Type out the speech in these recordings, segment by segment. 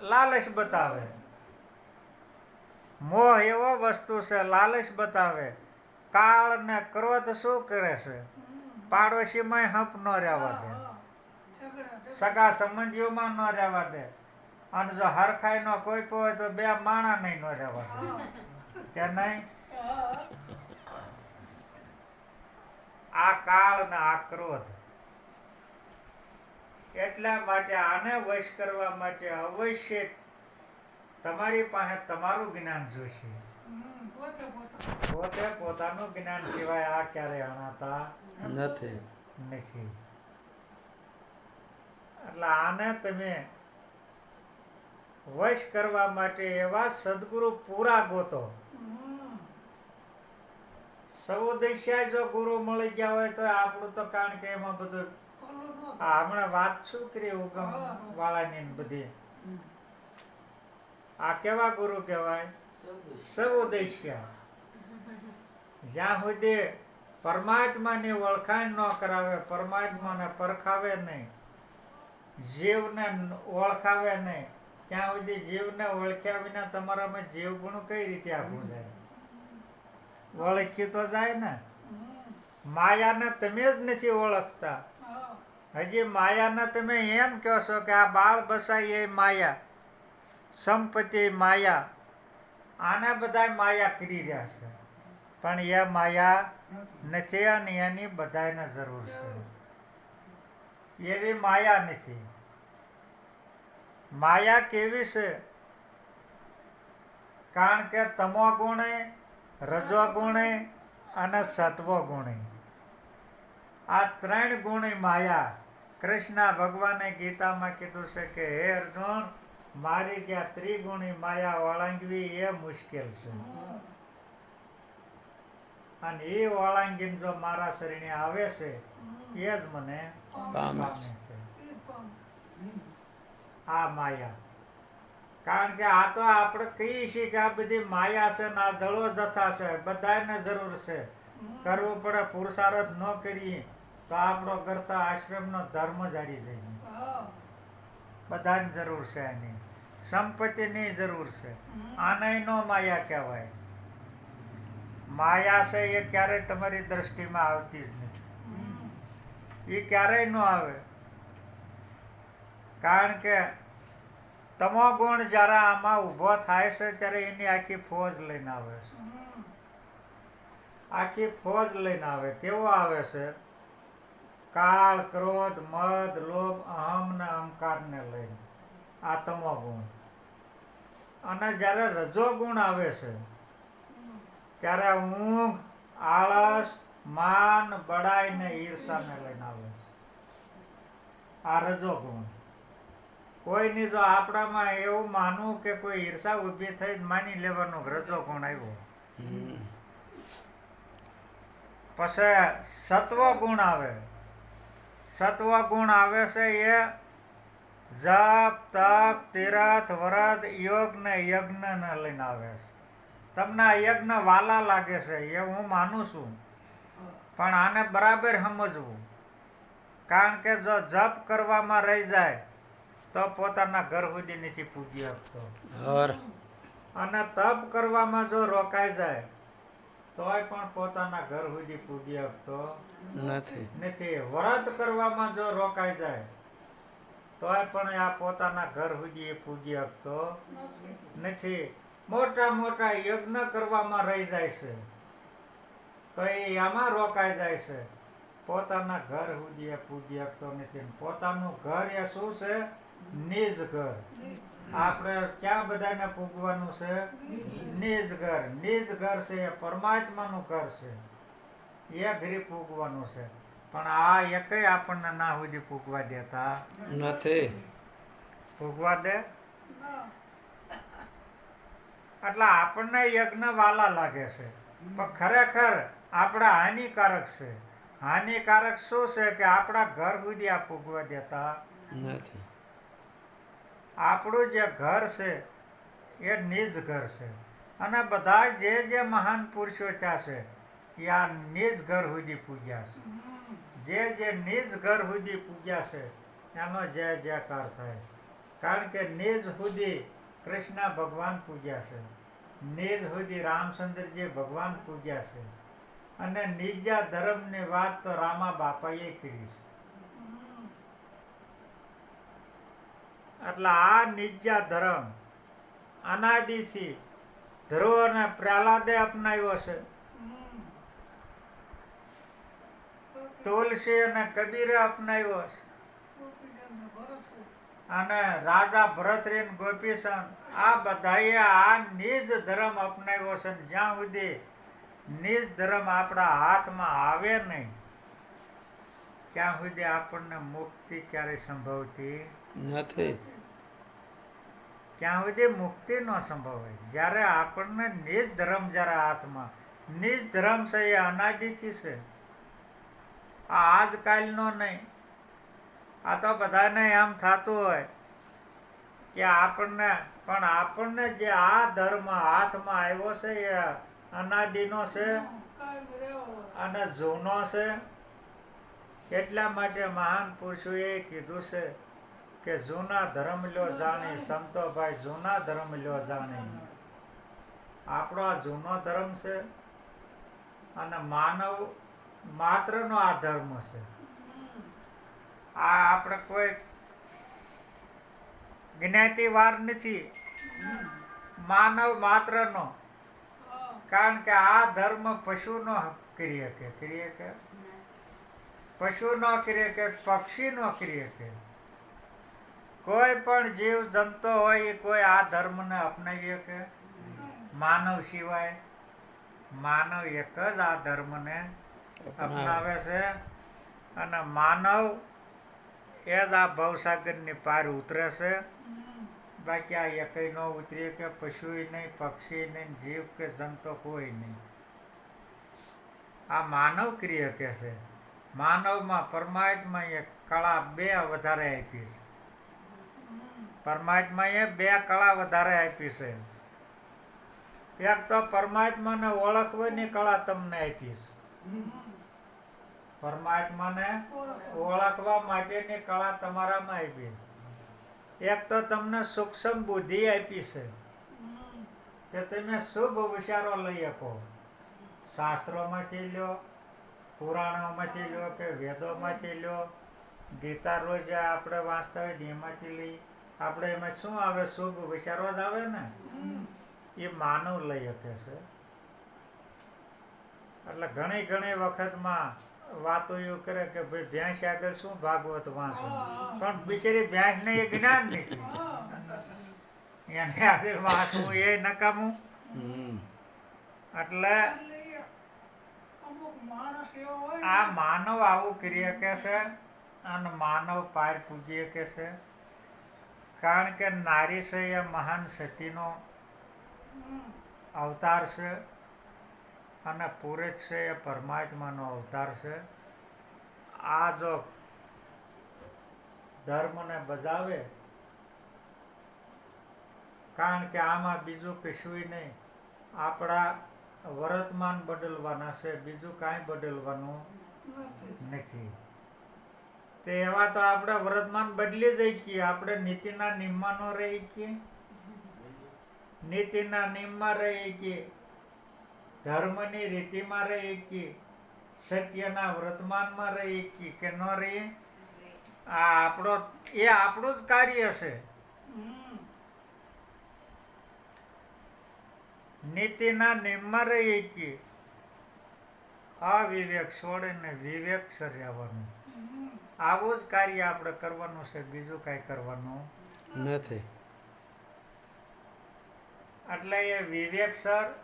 લાલચ બતાવે. મોહ એવો વસ્તુ છે, લાલચ બતાવે. કાળ ને ક્રોધ શું કરે છે? પાડોશીમાં હપ ન રહેવા દે. સગા સંબંધીઓમાં ન રહેવા દે. અને જો હરખાઈ નો કોઈ હોય તો બે માણા નહીં ન રહેવા દે. કે નહીં? આ કાળ ને આ ક્રોધ. એટલા માટે આને વશ કરવા માટે અવશ્ય તમારી પાસે તમારું જ્ઞાન જોશે. પોતે પોતાનું જ્ઞાન સિવાય આ ક્યારે અણાતા નથી. નથી. એટલે આને તમે વશ કરવા માટે એવા સદગુરુ પૂરા ગોતો. સૌ દિશા જો ગુરુ મળી ગયા હોય તો આપણું તો કારણ કે એમાં બધું આ હમણાં વાત શું કરી ઉગમ વાળાની બધી? આ કેવા ગુરુ કહેવાય? સૌ જ્યાં સુધી પરમાત્માની ઓળખાણ ન કરાવે પરમાત્માને પરખાવે નહીં જીવને ઓળખાવે નહીં ત્યાં સુધી જીવને ઓળખ્યા વિના તમારામાં જીવ ગુણ કઈ રીતે આપવું જાય? ઓળખી તો જાય ને? માયાને તમે જ નથી ઓળખતા. હજી માયાના તમે એમ કહો છો કે આ બાળ બસાઈ એ માયા, સંપત્તિ માયા, આના બધા માયા કરી રહ્યા છે. પણ એ માયા નથી અને એની બધાને જરૂર છે. એવી માયા નથી. માયા કેવી છે? કારણ કે તમો ગુણે, રજો ગુણે અને સત્વ ગુણે. આ ત્રણ ગુણી માયા કૃષ્ણ ભગવાને ગીતામાં કીધું છે કે હે અર્જુન મારી ત્યાં ત્રિગુણી માયા વળાંગવી એ મુશ્કેલ છે. અને એ વળાંગીન જો મારા શરીરે આવે છે એ જ મને પામે પામે છે. આ માયા. કારણ કે આ તો આપણે કહીએ છીએ કે આ બધી માયા છે ને આ જળો જથ્થા છે બધાને જરૂર છે. કરવું પડે પુરુષાર્થ ન કરીએ. તો આપણો કરતા આશ્રમનો ધર્મ જ હારી જાય. બધાની જરૂર છે એની સંપત્તિની જરૂર છે. આને નો માયા કહેવાય. માયા છે એ ક્યારેય તમારી દ્રષ્ટિમાં આવતી જ નથી. એ ક્યારેય ન આવે. કારણ કે તમો ગુણ જ્યારે આમાં ઊભો થાય છે ત્યારે એની આખી ફોજ લઈને આવે છે. આખી ફોજ લઈને આવે કેવો આવે છે. કાળ ક્રોધ મદ લોભ અહમ ને અહંકાર ને લઈને. આ તમો ગુણ. અને જ્યારે રજો ગુણ આવે છે ત્યારે ઊંઘ આળસ માન બડાઈ ને ઈર્ષાને લઈને આવે આ રજો ગુણ. કોઈની જો આપણામાં એવું માનવું કે કોઈ ઈર્ષા ઊભી થઈ માની લેવાનો રજો ગુણ આવ્યો. પછી સત્વ ગુણ આવે. સત્વ ગુણ આવે છે એ જપ તપ તિરાથ વ્રત યોગ ને યજ્ઞ ને લઈને આવે છે. તમને આ યજ્ઞ વાલા લાગે છે એ હું માનું છું. પણ આને બરાબર સમજવું. કારણ કે જો જપ કરવામાં રહી જાય તો પોતાના ઘર સુધી નથી પૂજી આપતો હર. અને તપ કરવામાં જો રોકાઈ જાય તોય પણ પોતાના ઘર સુધી પૂજી આપતો નથી. નથી. વ્રત કરવામાં જો રોકાઈ જાય તોય પણ આ પોતાના ઘર સુધી પૂજી આપતો નથી. મોટા મોટા યજ્ઞ કરવામાં રહી જાય છે. તો એ આમાં રોકાઈ જાય છે. પોતાના ઘર સુધી એ પૂજી આપતો નથી. પોતાનું ઘર એ શું છે? નિજ ઘર આપણે ક્યાં બધાને પૂગવાનું છે? નિજ ઘર નિજ ઘર છે એ પરમાત્માનું ઘર છે. એ ઘરે પૂગવાનું છે. પણ આ એકય આપણને ના સુધી પૂગવા દેતા. નથી. પૂગવા દે? એટલે આપણને યજ્ઞ વાલા લાગે છે. પણ ખરેખર આપણા હાનિકારક છે. હાનિકારક શું છે કે આપણા ઘર સુધી આ પૂગવા દેતા? નથી. આપણું જે ઘર છે, એ નિજ ઘર છે. અને બધા જે જે મહાન પુરુષો છે, એ આ નિજ ઘર સુધી પૂજ્યા છે. જે જે નિજ ઘર સુધી પૂજ્યા છે, એનો જય જયકાર થાય. કારણ કે નિજ સુધી કૃષ્ણ ભગવાન પૂજ્યા છે. નિજ સુધી રામચંદ્રજી ભગવાન પૂજ્યા છે. અને નિજા ધર્મની વાત તો રામા બાપાએ કરી છે. એટલે આ નિજા ધર્મ અનાદિથી ધરોહરને પ્રહલાદે અપનાવ્યો છે. તુલસી અને કબીરે અપનાવ્યો છે. અને રાજા ભરતરીન ગોપીસન આ બધાએ આ નિજ ધર્મ અપનાવ્યો છે જ્યાં સુધી નિજ ધર્મ આપણા હાથમાં આવે નહીં, ત્યાં સુધી આપણને મુક્તિ ક્યારેય સંભવતી નથી. ત્યાં સુધી મુક્તિ ન હોય. જ્યારે આપણને નિજ ધર્મ જ્યારે હાથમાં, નિજ ધર્મ છે એ અનાદિથી છે. આ આજકાલનો નહીં. આ તો બધાને એમ થતું હોય કે આપણને, પણ આપણને જે આ ધર્મ હાથમાં આવ્યો છે એ અનાદિનો છે અને જૂનો છે. એટલા માટે મહાન પુરુષોએ કીધું છે કે જૂના ધર્મ લ્યો જાણી, સંતોભાઈ જૂના ધર્મ લ્યો જાણી. આપણો આ જૂનો ધર્મ છે અને માનવ માત્રનો આ ધર્મ છે. આ આપણે કોઈ જ્ઞાતિવાર નથી. માનવ માત્રનો. કારણ કે આ ધર્મ પશુનો ક્રિય કે ક્રિય કે? પશુ નો ક્રિય કે, પક્ષી નો ક્રિય શકે કોઈ પણ જીવ જંતુ હોય એ કોઈ આ ધર્મને અપનાવી શકે માનવ સિવાય માનવ એક જ આ ધર્મને અપનાવે છે અને માનવ એ જ આ ભવસાગરની પાર ઉતરે છે. બાકી આ એકય ન ઉતરી કે પશુ નહીં પક્ષી નહીં જીવ કે જંતુ કોઈ નહીં. આ માનવ ક્રિય કે છે. માનવમાં પરમાત્મા એ કળા બે વધારે આપી છે. પરમાત્માએ બે કળા વધારે આપી છે. એક તો પરમાત્માને ઓળખવાની કળા તમને આપીશ પરમાત્માને ઓળખવા માટેની કળા તમારામાં આપી. એક તો તમને સૂક્ષ્મ બુદ્ધિ આપી છે. કે તમે શુભ વિચારો લઈ શકો. શાસ્ત્રોમાંથી લ્યો પુરાણોમાંથી લ્યો કે વેદોમાંથી લ્યો ગીતા રોજ આપણે વાંચતા હોય એમાંથી લઈ. આપણે એમાં શું આવે શુભ વિચારો જ આવે ને? એ માનવ લઈ શકે છે. એટલે ઘણી ઘણી વખતમાં વાતો એવું કરે કે ભાઈ ભેંસ આગળ શું ભાગવત વાંચો? પણ બિચારી ભેંસને એ જ્ઞાન નથી. એને આગળ વાંચવું એ નકામું. હમ. એટલે આ માનવ આવું કરી શકે છે અને માનવ પાર પૂજી શકે છે. કારણ કે નારી છે એ મહાન સતીનો અવતાર છે અને પુરુષ છે એ પરમાત્માનો અવતાર છે. આ જો ધર્મને બજાવે કારણ કે આમાં બીજું કશું નહીં. આપણા વર્તમાન બદલવાના છે બીજું કાંઈ બદલવાનું નથી. તે એવા તો આપણે વર્તમાન બદલી જઈ છીએ. આપણે નીતિના નિયમમાં ન રહી છીએ. નીતિના નિયમમાં રહી છીએ. ધર્મની રીતિમાં રહી છીએ. સત્યના વર્તમાનમાં રહી છીએ કે ન રહીએ આ આપણો, એ આપણું જ કાર્ય છે. નીતિના નિયમમાં રહીએ છીએ. અવિવેક છોડીને વિવેક સર્જાવાનું આવું જ કાર્ય આપણે કરવાનું છે બીજું કાંઈ કરવાનું. નથી. એટલે એ વિવેક સર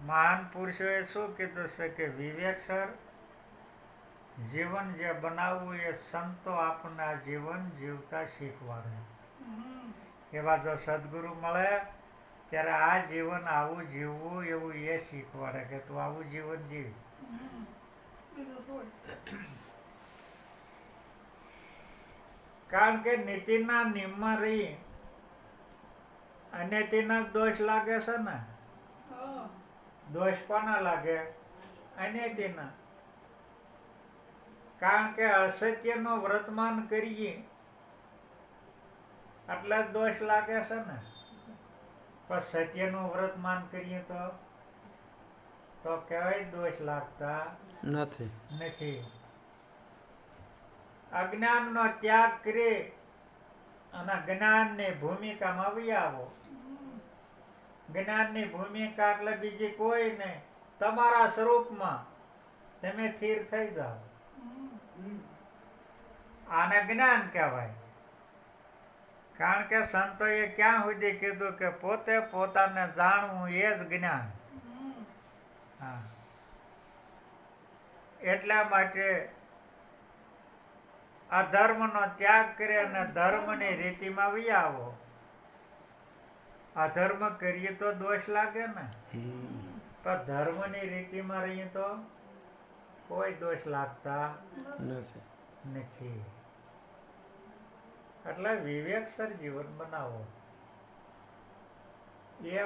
મહાન પુરુષોએ શું કીધું છે કે વિવેક સર જીવન જે બનાવવું એ સંતો આપના જીવન જીવતા શીખવાડે. એવા જો સદગુરુ મળે ત્યારે આ જીવન આવું જીવવું એવું એ શીખવાડે કે તું આવું જીવન જીવ. કારણ કે નીતિના નિયમમાં રહી. તેના દોષ લાગે છે ને? દોષ કોના લાગે? અનૈતિના કારણ કે અસત્યનો વર્તમાન કરીએ. આટલા જ દોષ લાગે છે ને? પણ સત્યનું વ્રતમાન કરીએ તો? તો કહેવાય દોષ લાગતા નથી. નથી. અજ્ઞાનનો ત્યાગ કરી અને જ્ઞાનની ભૂમિકામાં આવો જ્ઞાનની ભૂમિકા એટલે બીજી કોઈ નહીં. તમારા સ્વરૂપમાં તમે સ્થિર થઈ જાઓ. આને જ્ઞાન કહેવાય. કારણ કે સંતોએ ક્યાં સુધી કીધું કે પોતે પોતાને જાણવું એ જ જ્ઞાન. હા. એટલા માટે અધર્મનો ત્યાગ કરે અને ધર્મની રીતિમાં વી આવો અધર્મ કરીએ તો દોષ લાગે ને. પણ ધર્મની રીતિમાં રહીએ તો કોઈ દોષ લાગતા નથી. એટલે વિવેકસર જીવન બનાવો. એ